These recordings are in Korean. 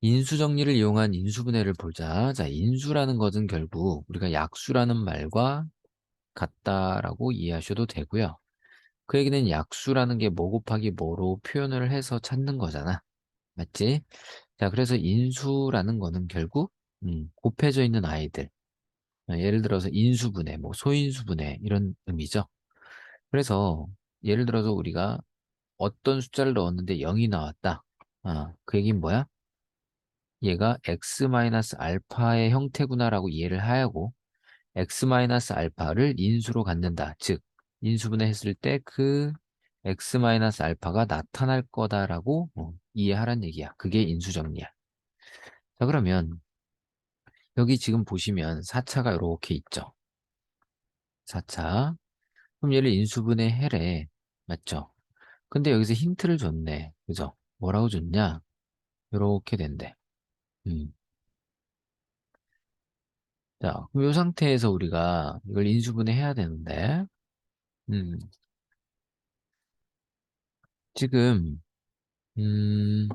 인수 정리를 이용한 인수분해를 보자. 자, 인수라는 것은 결국 우리가 약수라는 말과 같다라고 이해하셔도 되고요. 그 얘기는 약수라는 게 뭐 곱하기 뭐로 표현을 해서 찾는 거잖아. 맞지? 자, 그래서 인수라는 거는 결국 음, 곱해져 있는 아이들. 어, 예를 들어서 인수분해, 뭐 소인수분해 이런 의미죠. 그래서 예를 들어서 우리가 어떤 숫자를 넣었는데 0이 나왔다. 아, 그 얘기는 뭐야? 얘가 x-알파의 형태구나라고 이해를 하고 x-알파를 인수로 갖는다. 즉, 인수분해 했을 때 그 x-알파가 나타날 거다라고 어, 이해하란 얘기야. 그게 인수정리야. 자, 그러면 여기 지금 보시면 4차가 이렇게 있죠. 4차. 그럼 얘를 인수분해 해래. 맞죠? 근데 여기서 힌트를 줬네. 그죠? 뭐라고 줬냐? 이렇게 된대. 음. 자, 그럼 이 상태에서 우리가 이걸 인수분해 해야 되는데, 음, 지금, 음,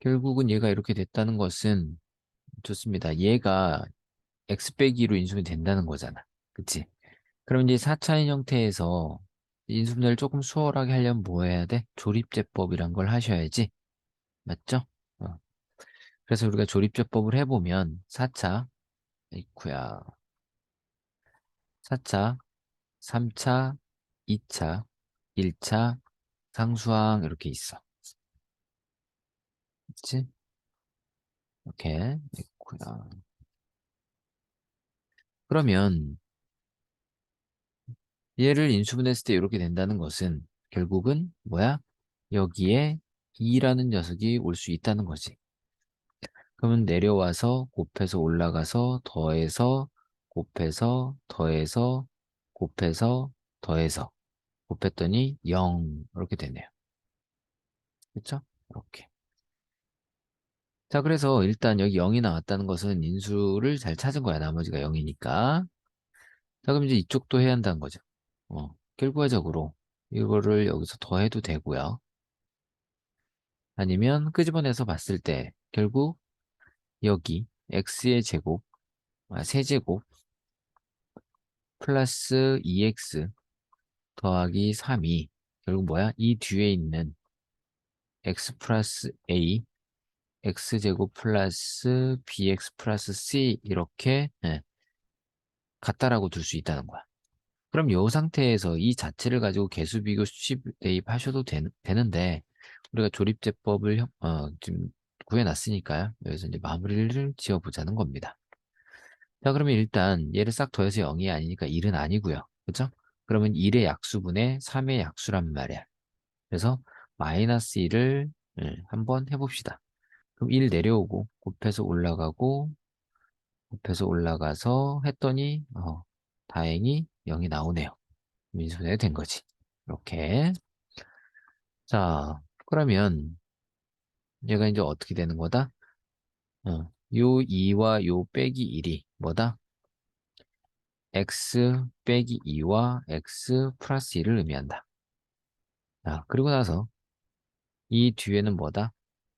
결국은 얘가 이렇게 됐다는 것은 좋습니다. 얘가 x 빼기로 인수분해 된다는 거잖아. 그치? 그럼 이제 4차인 형태에서 인수분해를 조금 수월하게 하려면 뭐 해야 돼? 조립제법이란 걸 하셔야지. 맞죠? 어. 그래서 우리가 조립제법을 해보면 4차, 이쿠야. 4차, 3차, 2차, 1차, 상수항 이렇게 있어. 그치? 이렇게 있고요. 그러면 얘를 인수분해했을 때 이렇게 된다는 것은 결국은 뭐야? 여기에 2라는 녀석이 올 수 있다는 거지. 그러면 내려와서 곱해서 올라가서 더해서 곱해서 더해서 곱해서 더해서 곱했더니 0 이렇게 되네요. 그렇죠? 이렇게. 자, 그래서 일단 여기 0이 나왔다는 것은 인수를 잘 찾은 거야. 나머지가 0이니까. 자, 그럼 이제 이쪽도 해야 한다는 거죠. 어, 결과적으로 이거를 여기서 더해도 되고요. 아니면 끄집어내서 봤을 때 결국 여기 x의 제곱, 아, 세제곱 플러스 2x 더하기 3이 결국 뭐야? 이 뒤에 있는 x 플러스 a x제곱 플러스 bx 플러스 c 이렇게 예, 같다라고 둘 수 있다는 거야. 그럼 이 상태에서 이 자체를 가지고 개수 비교 수치 대입하셔도 되, 는 데 우리가 조립제법을 어, 지금 구해놨으니까요. 여기서 이제 마무리를 지어보자는 겁니다. 자, 그러면 일단 얘를 싹 더해서 0이 아니니까 1은 아니고요. 그죠? 그러면 1의 약수분의 3의 약수란 말이야. 그래서 마이너스 1을 예, 한번 해봅시다. 그럼 1 내려오고 곱해서 올라가고 곱해서 올라가서 했더니 어, 다행히 0이 나오네요. 민수분해가 된 거지. 이렇게. 자, 그러면 얘가 이제 어떻게 되는 거다? 어, 요 2와 요 빼기 1이 뭐다? x 빼기 2와 x 플러스 1을 의미한다. 자, 그리고 나서 이 뒤에는 뭐다?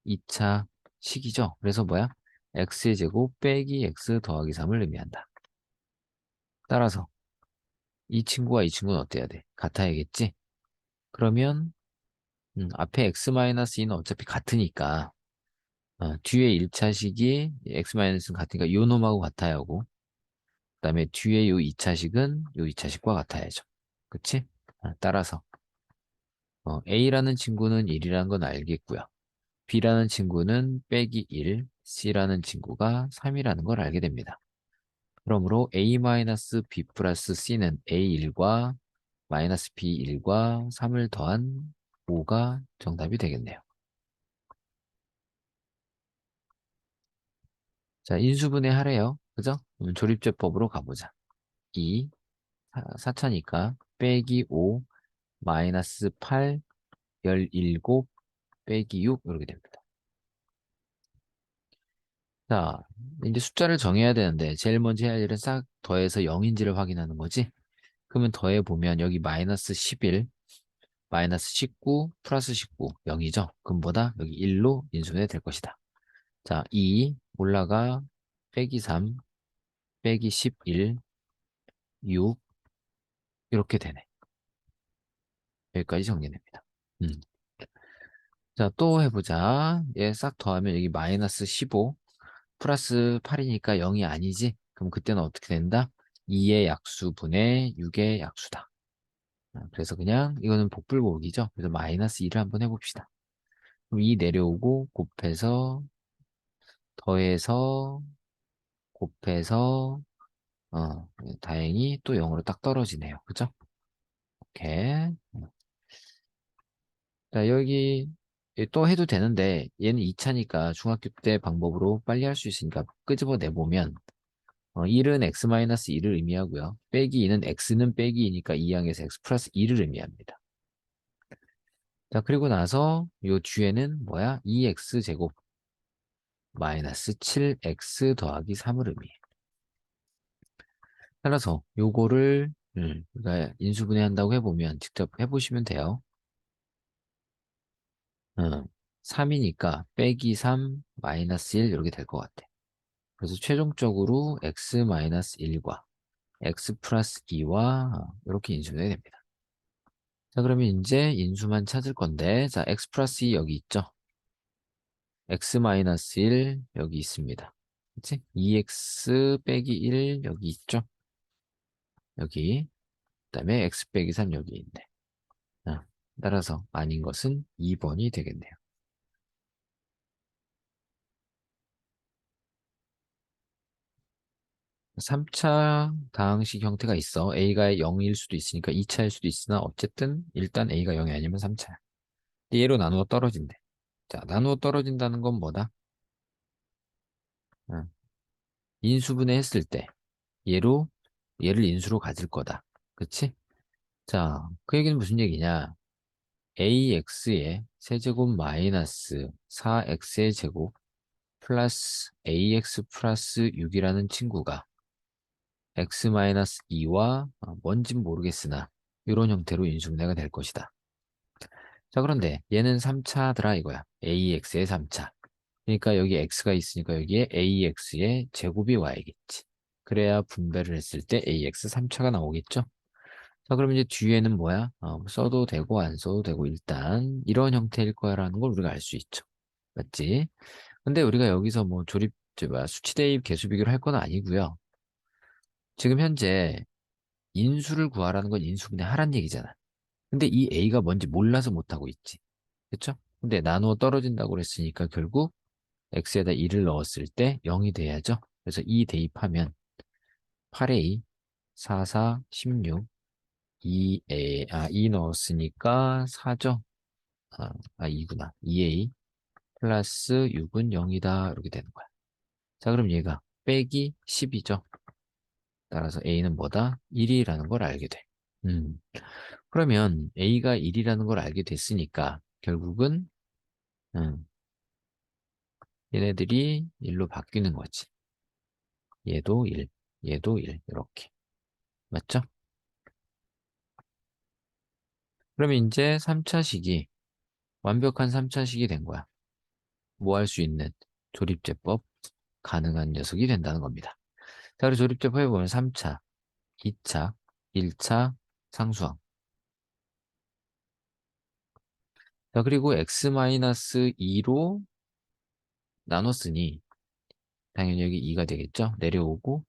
2차 식이죠. 그래서 뭐야? x의 제곱 빼기 x 더하기 3을 의미한다. 따라서 이 친구와 이 친구는 어때야 돼? 같아야겠지? 그러면 음, 앞에 x-2는 어차피 같으니까 어, 뒤에 1차식이 x-는 같으니까 요 놈하고 같아야 하고 그 다음에 뒤에 요 2차식은 요 2차식과 같아야죠. 그치? 아, 따라서 어, A라는 친구는 1이라는 건 알겠고요. B라는 친구는 빼기 1, C라는 친구가 3이라는 걸 알게 됩니다. 그러므로 A-B 플러스 C는 A1과 마이너스 B1과 3을 더한 5가 정답이 되겠네요. 자, 인수분해 하래요. 그죠? 조립제법으로 가보자. 2, 4차니까 빼기 5, 마이너스 8, 17, 빼기 6 이렇게 됩니다. 자, 이제 숫자를 정해야 되는데 제일 먼저 해야 할 일은 싹 더해서 0인지를 확인하는 거지. 그러면 더해 보면 여기 마이너스 11, 마이너스 19, 플러스 19, 0이죠. 그럼 뭐다? 여기 1로 인수분해 될 것이다. 자, 2 올라가 빼기 3 빼기 11 6 이렇게 되네. 여기까지 정리됩니다. 음. 자, 또 해보자. 얘 싹 더하면 여기 마이너스 15 플러스 8이니까 0이 아니지? 그럼 그때는 어떻게 된다? 2의 약수분의 6의 약수다. 아, 그래서 그냥 이거는 복불복이죠. 그래서 마이너스 2를 한번 해봅시다. 그럼 2 내려오고 곱해서 더해서 곱해서 어, 다행히 또 0으로 딱 떨어지네요. 그죠? 오케이. 자, 여기 또 해도 되는데 얘는 2차니까 중학교 때 방법으로 빨리 할 수 있으니까 끄집어 내보면 어, 1은 x-2를 의미하고요. 빼기 2는 x는 빼기 2니까 2항에서 x 플러스 2를 의미합니다. 자, 그리고 나서 요 뒤에는 뭐야? 2x제곱 마이너스 7x 더하기 3을 의미해. 따라서 요거를 음, 우리가 인수분해한다고 해보면 직접 해보시면 돼요. 음, 3이니까 빼기 3 마이너스 1 이렇게 될 것 같아. 그래서 최종적으로 x 마이너스 1과 x 플러스 2와 이렇게 인수분해 됩니다. 자 그러면 이제 인수만 찾을 건데 자 x 플러스 2 여기 있죠. x 마이너스 1 여기 있습니다. 그치? 2x 빼기 1 여기 있죠. 여기 그 다음에 x 빼기 3 여기 있네. 아, 따라서 아닌 것은 2번이 되겠네요. 3차 다항식 형태가 있어. A가 0일 수도 있으니까 2차일 수도 있으나 어쨌든 일단 A가 0이 아니면 3차야. 얘로 나누어 떨어진대. 자, 나누어 떨어진다는 건 뭐다? 응. 인수분해 했을 때 얘로 얘를 인수로 가질 거다. 그치? 자, 그 얘기는 무슨 얘기냐? ax의 세제곱 마이너스 4x의 제곱 플러스 ax 플러스 6이라는 친구가 x-2와 어, 뭔진 모르겠으나 이런 형태로 인수분해가 될 것이다. 자 그런데 얘는 3차더라 이거야. ax의 3차. 그러니까 여기 x가 있으니까 여기에 ax의 제곱이 와야겠지. 그래야 분배를 했을 때 ax 3차가 나오겠죠. 자 그럼 이제 뒤에는 뭐야? 어, 뭐 써도 되고 안 써도 되고 일단 이런 형태일 거야라는 걸 우리가 알 수 있죠. 맞지? 근데 우리가 여기서 뭐 조립, 뭐 수치 대입 개수 비교를 할 건 아니고요. 지금 현재 인수를 구하라는 건 인수분해 하란 얘기잖아. 근데 이 A가 뭔지 몰라서 못하고 있지. 그쵸? 근데 나누어 떨어진다고 그랬으니까 결국 X에다 2를 넣었을 때 0이 돼야죠. 그래서 2 대입하면 8A, 4, 4, 16, 2A, 아, 2 넣었으니까 4죠. 아, 아 2구나. 2A 플러스 6은 0이다. 이렇게 되는 거야. 자, 그럼 얘가 빼기 10이죠. 따라서 A는 뭐다? 1이라는 걸 알게 돼. 음. 그러면 A가 1이라는 걸 알게 됐으니까 결국은 음, 얘네들이 1로 바뀌는 거지. 얘도 1, 얘도 1 이렇게. 맞죠? 그러면 이제 3차식이 완벽한 3차식이 된 거야. 뭐 할 수 있는 조립제법 가능한 녀석이 된다는 겁니다. 자, 그리고 조립제법 해보면 3차, 2차, 1차 상수항. 자, 그리고 x-2로 나눴으니 당연히 여기 2가 되겠죠? 내려오고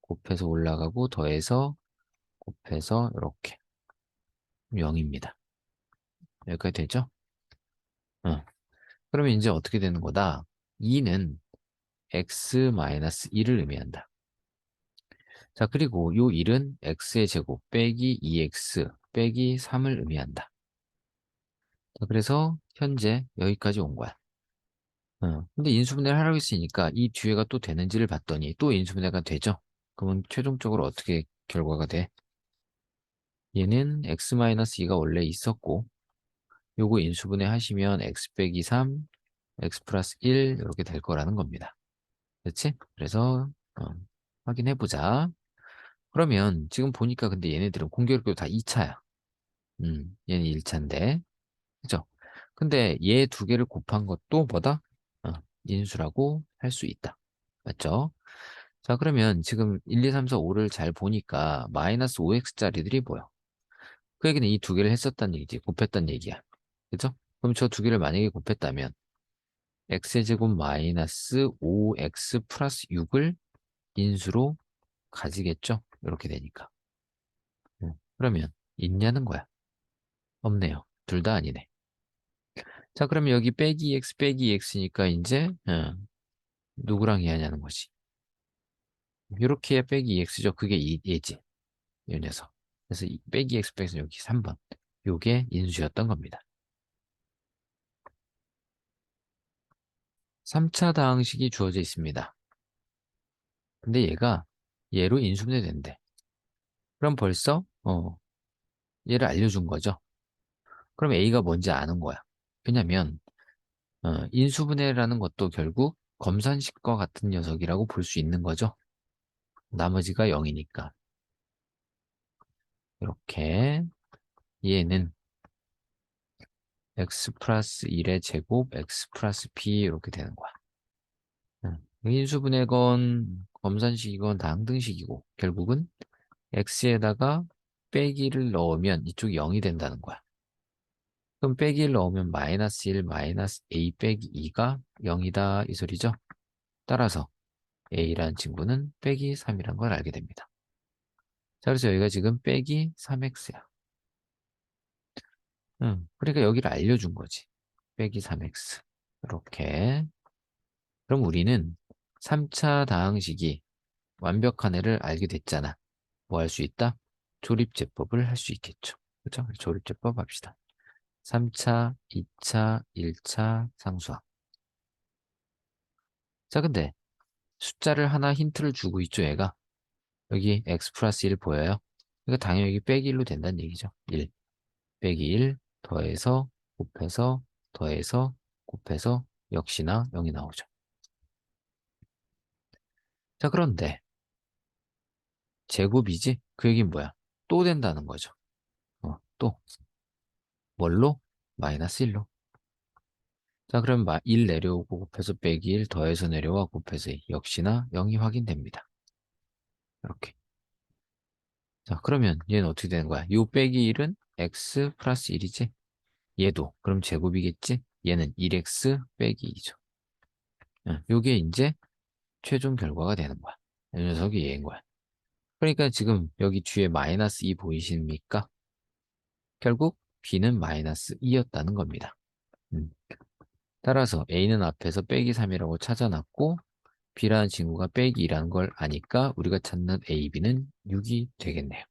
곱해서 올라가고 더해서 곱해서 이렇게 0입니다. 여기까지 되죠? 어. 그러면 이제 어떻게 되는 거다? 2는 x-1을 의미한다. 자, 그리고 요 1은 x의 제곱 빼기 2x 빼기 3을 의미한다. 자, 그래서 현재 여기까지 온 거야. 어, 근데 인수분해를 하라고 했으니까 이 뒤에가 또 되는지를 봤더니 또 인수분해가 되죠? 그러면 최종적으로 어떻게 결과가 돼? 얘는 x-2가 원래 있었고 요거 인수분해 하시면 x 빼기 3, x 플러스 1 이렇게 될 거라는 겁니다. 그렇지? 그래서 어, 확인해보자. 그러면 지금 보니까 근데 얘네들은 공교롭게도 다 2차야. 음, 얘는 1차인데. 그죠? 근데 얘 두 개를 곱한 것도 뭐다? 어, 인수라고 할 수 있다. 맞죠? 자, 그러면 지금 1, 2, 3, 4, 5를 잘 보니까 마이너스 5x짜리들이 보여. 그 얘기는 이 두 개를 했었단 얘기지. 곱했단 얘기야. 그죠? 그럼 저 두 개를 만약에 곱했다면 x제곱 마이너스 5x 플러스 6을 인수로 가지겠죠? 이렇게 되니까. 음, 그러면 있냐는 거야. 없네요. 둘 다 아니네. 자, 그러면 여기 빼기 x 빼기 x니까 이제 어, 누구랑 이하냐는 거지. 이렇게 빼기 x죠. 그게 이, 얘지. 이 녀석. 그래서 이 빼기 x 빼기 여기 3번. 요게 인수였던 겁니다. 3차 다항식이 주어져 있습니다. 근데 얘가 얘로 인수분해 된대. 그럼 벌써 어 얘를 알려준 거죠. 그럼 A가 뭔지 아는 거야. 왜냐면 어, 인수분해라는 것도 결국 검산식과 같은 녀석이라고 볼 수 있는 거죠. 나머지가 0이니까. 이렇게 얘는 x 플러스 1의 제곱 x 플러스 b 이렇게 되는 거야. 인수분해건 검산식이건 다 항등식이고 결국은 x에다가 빼기를 넣으면 이쪽이 0이 된다는 거야. 그럼 빼기를 넣으면 마이너스 1 마이너스 a 빼기 2가 0이다 이 소리죠. 따라서 a라는 친구는 빼기 3이란 걸 알게 됩니다. 자 그래서 여기가 지금 빼기 3x야. 응, 그러니까 여기를 알려준 거지. 빼기 3x 이렇게 그럼 우리는 3차 다항식이 완벽한 애를 알게 됐잖아. 뭐 할 수 있다? 조립제법을 할 수 있겠죠. 그렇죠? 조립제법 합시다. 3차, 2차, 1차 상수항. 자, 근데 숫자를 하나 힌트를 주고 있죠, 얘가. 여기 x 플러스 1 보여요? 그러니까 당연히 여기 빼기 1로 된다는 얘기죠. 1. 빼기 1 더해서 곱해서 더해서 곱해서 역시나 0이 나오죠. 자, 그런데 제곱이지? 그 얘기는 뭐야? 또 된다는 거죠. 어, 또. 뭘로? 마이너스 1로. 자, 그럼 1 내려오고 곱해서 빼기 1 더해서 내려와 곱해서 2. 역시나 0이 확인됩니다. 이렇게. 자, 그러면 얘는 어떻게 되는 거야? 요 빼기 1은 x 플러스 1이지? 얘도 그럼 제곱이겠지? 얘는 1x 빼기 2죠. 요게 이제 최종 결과가 되는 거야. 이 녀석이 얘인 거야. 그러니까 지금 여기 뒤에 마이너스 2 보이십니까? 결국 b는 마이너스 2였다는 겁니다. 음. 따라서 a는 앞에서 빼기 3이라고 찾아놨고 b라는 친구가 빼기 2라는 걸 아니까 우리가 찾는 a, b는 6이 되겠네요.